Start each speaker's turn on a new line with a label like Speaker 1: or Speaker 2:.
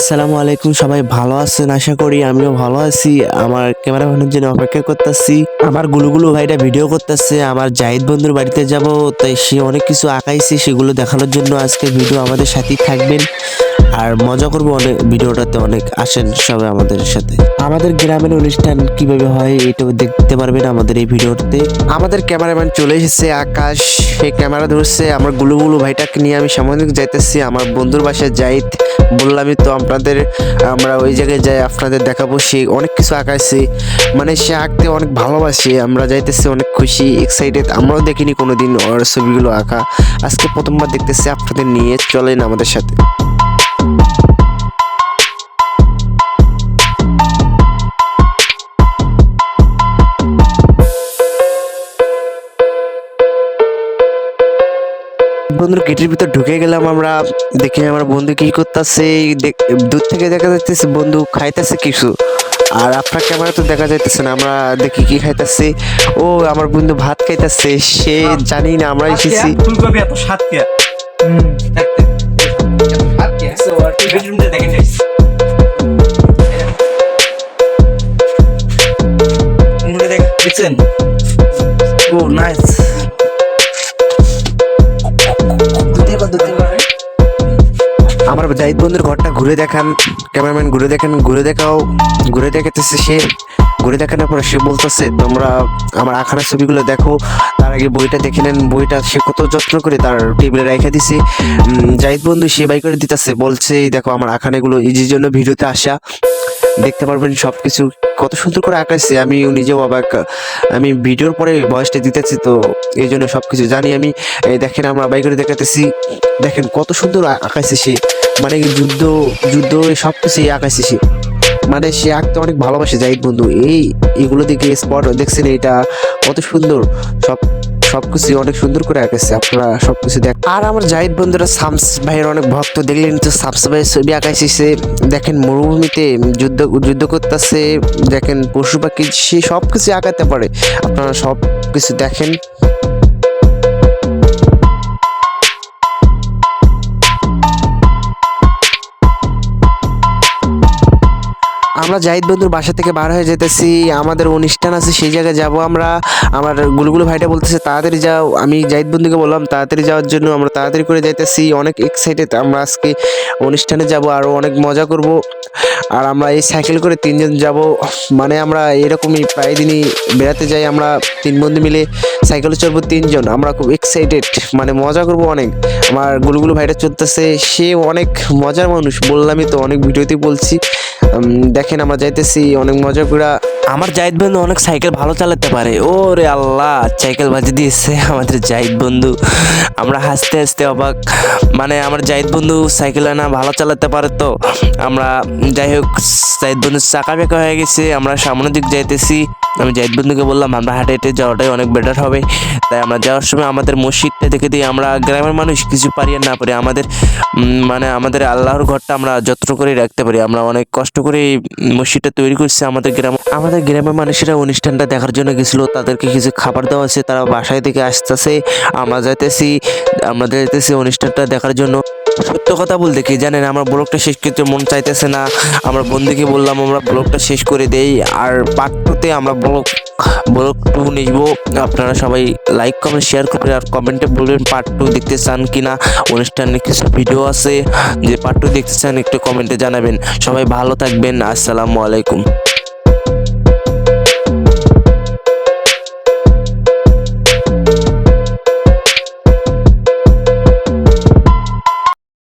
Speaker 1: আসসালামু আলাইকুম, সবাই ভালো আছেন? আশা করি আমিও ভালো আছি। আমার ক্যামেরাম্যানের জন্য অপেক্ষা করতেছি। আমার গুলুগুলু ভাইটা ভিডিও করতেছে। আমার জাহিদ বন্ধুর বাড়িতে যাব, তাই সে অনেক কিছু আঁকাইছে। সেগুলো দেখানোর জন্য আজকে ভিডিও আমাদের সাথেই থাকবেন। আর মজা করব অনেক, ভিডিওটাতে অনেক। আসেন সবাই আমাদের সাথে। আমাদের গ্রামের অনুষ্ঠান কীভাবে হয় এটাও দেখতে পারবেন আমাদের এই ভিডিওতে। আমাদের ক্যামেরাম্যান চলে এসেছে আকাশ। সেই ক্যামেরা ধরছে আমার গুলুগুলু ভাইটাকে নিয়ে আমি সামনে যাইতেছি। আমার বন্ধুর বাসায় যাই বললামই তো আপনাদের, আমরা ওই জায়গায় যাই, আপনাদের দেখাবো। সে অনেক কিছু আঁকাইছে। মানে সে আঁকতে অনেক ভালোবাসে। আমরা যাইতেছি অনেক খুশি এক্সাইটেড আমরাও দেখিনি কোনোদিন ওর ছবিগুলো আঁকা। আজকে প্রথমবার দেখতেছি আপনাদের নিয়ে চলেন আমাদের সাথে। বন্ধুর গেটের ভিতর ঢুকে গেলাম আমরা। দেখি আমার বন্ধু কি করতেছে। দূর থেকে দেখা যাচ্ছে বন্ধু খাইতেছে কিছু। আর আপনার ক্যামেরা তো দেখা যাইতেছে না আমরা দেখি কি খাইতেছে। ও আমার বন্ধু ভাত খাইতেছে সে জানি না আমরা এসেছি।
Speaker 2: ফুলকপি এত স্বাদ কে? দেখেন ও নাইস
Speaker 1: আমার জাহিদ বন্ধুর ঘরটা ঘুরে দেখান, ক্যামেরাম্যান ঘুরে দেখেন, ঘুরে দেখাও, ঘুরে দেখাতেছে সে, ঘুরে দেখানোর পরে সে বলতেছে, তোমরা আমার আখানা ছবিগুলো দেখো, তার আগে বইটা দেখে নেন, বইটা সে কত যত্ন করে তার টেবিলে রেখে দিছে। জাহিদ বন্ধু সে বাই করে দিতেছে, বলছে, "এই দেখো আমার আখানাগুলো, এই যে জন্য ভিডিওতে আসা, দেখতে পারবেন সব কিছু কত সুন্দর করে আঁকাইছে। আমি নিজেও অবাক, আমি ভিডিওর পরে ভয়েসটা দিতেছি, তো এই জন্য সব কিছু জানি আমি। দেখেন আমরা বাই করে দেখাতেছি দেখেন কত সুন্দর আঁকাইছে সে। মানে যুদ্ধ যুদ্ধ সব কিছুই আঁকাইছে সে মানে সে আঁকতে অনেক ভালোবাসে জাহিদ বন্ধু। এই, এগুলো দিকে স্পট দেখছেন এটা কত সুন্দর। সব সবকিছু অনেক সুন্দর করে আঁকাইছে আপনারা সবকিছু দেখ আর আমার জাহিদ বন্ধুরা শামস ভাইয়ের অনেক ভক্ত দেখলেন তো, শামস ভাইয়ের ছবি আঁকাইছে দেখেন মরুভূমিতে যুদ্ধ যুদ্ধ করতেছে। দেখেন পশু পাখি, সে সব কিছু আঁকাতে পারে। আপনারা সব কিছু দেখেন। আমরা জাহিদ বন্ধুর বাসা থেকে বার হয়ে যেতেছি, আমাদের অনুষ্ঠান আছে, সেই জায়গায় যাব আমরা। আমার গুলগুলো ভাইটা বলতেছে, তাড়াতাড়ি যাও। আমি জাহিদ বন্ধুকে বললাম, তাড়াতাড়ি যাওয়ার জন্য আমরা তাড়াতাড়ি করে যাইতেছি। অনেক এক্সাইটেড আমরা আজকে অনুষ্ঠানে যাব আরও অনেক মজা করব। আর আমরা এই সাইকেল করে তিনজন যাব। মানে আমরা এরকমই প্রায় দিনই বেড়াতে যাই আমরা তিন বন্ধু মিলে। সাইকেলে চড়বো তিনজন, আমরা খুব এক্সাইটেড মানে মজা করব অনেক। আমার গুলগুলো ভাইটা চলতেছে, সে অনেক মজার মানুষ, বললামই তো অনেক ভিডিওতেই বলছি। দেখেন আমরা যাইতেছি, অনেক মজা করে আমার জাহিদ বন্ধু অনেক সাইকেল ভালো চালাতে পারে। ও রে আল্লাহ, সাইকেল বাজি দিয়েছে আমাদের জাহিদ বন্ধু। আমরা হাসতে হাসতে অবাক। মানে আমার জাহিদ বন্ধু সাইকেল না ভালো চালাতে পারে তো। আমরা যাই হোক, জাহিদ বন্ধু চাকা বেঁকা হয়ে গেছে, আমরা সামনের দিক যাইতেছি। আমি জাহিদ বন্ধুকে বললাম, আমরা হাঁটে হেঁটে যাওয়াটাই অনেক বেটার হবে। তাই আমরা যাওয়ার সময় আমাদের মসজিদটা দেখে দিই আমরা গ্রামের মানুষ কিছু পারি আর না পারি, আমাদের মানে আমাদের আল্লাহর ঘরটা আমরা যত্ন করে রাখতে পারি। আমরা অনেক কষ্ট করে এই মসজিদটা তৈরি করছে আমাদের গ্রাম। আমাদের গ্রামের মানুষেরা অনুষ্ঠানটা দেখার জন্য গেছিল, তাদেরকে কিছু খাবার দেওয়া আছে তারা বাসায় থেকে আসতেছে, আমরা যাইতেছি আমরা যাইতেছি অনুষ্ঠানটা দেখার জন্য। সত্য কথা বলতে কি জানেন? আমার ব্লগটা শেষ করতে মন চাইতেছে না। আমরা বন্ধুকে বললাম, আমরা ব্লগটা শেষ করে দেই। আর পার্ট টুতে আমরা ব্লগ ব্লগ টু নিব। আপনারা সবাই লাইক কমেন্ট শেয়ার করবেন আর কমেন্টে বলবেন পার্ট টু দেখতে চান কি না অনুষ্ঠানে কিছু ভিডিও আছে। যে পার্ট টু দেখতে চান একটু কমেন্টে জানাবেন। সবাই ভালো থাকবেন। আসসালামু আলাইকুম।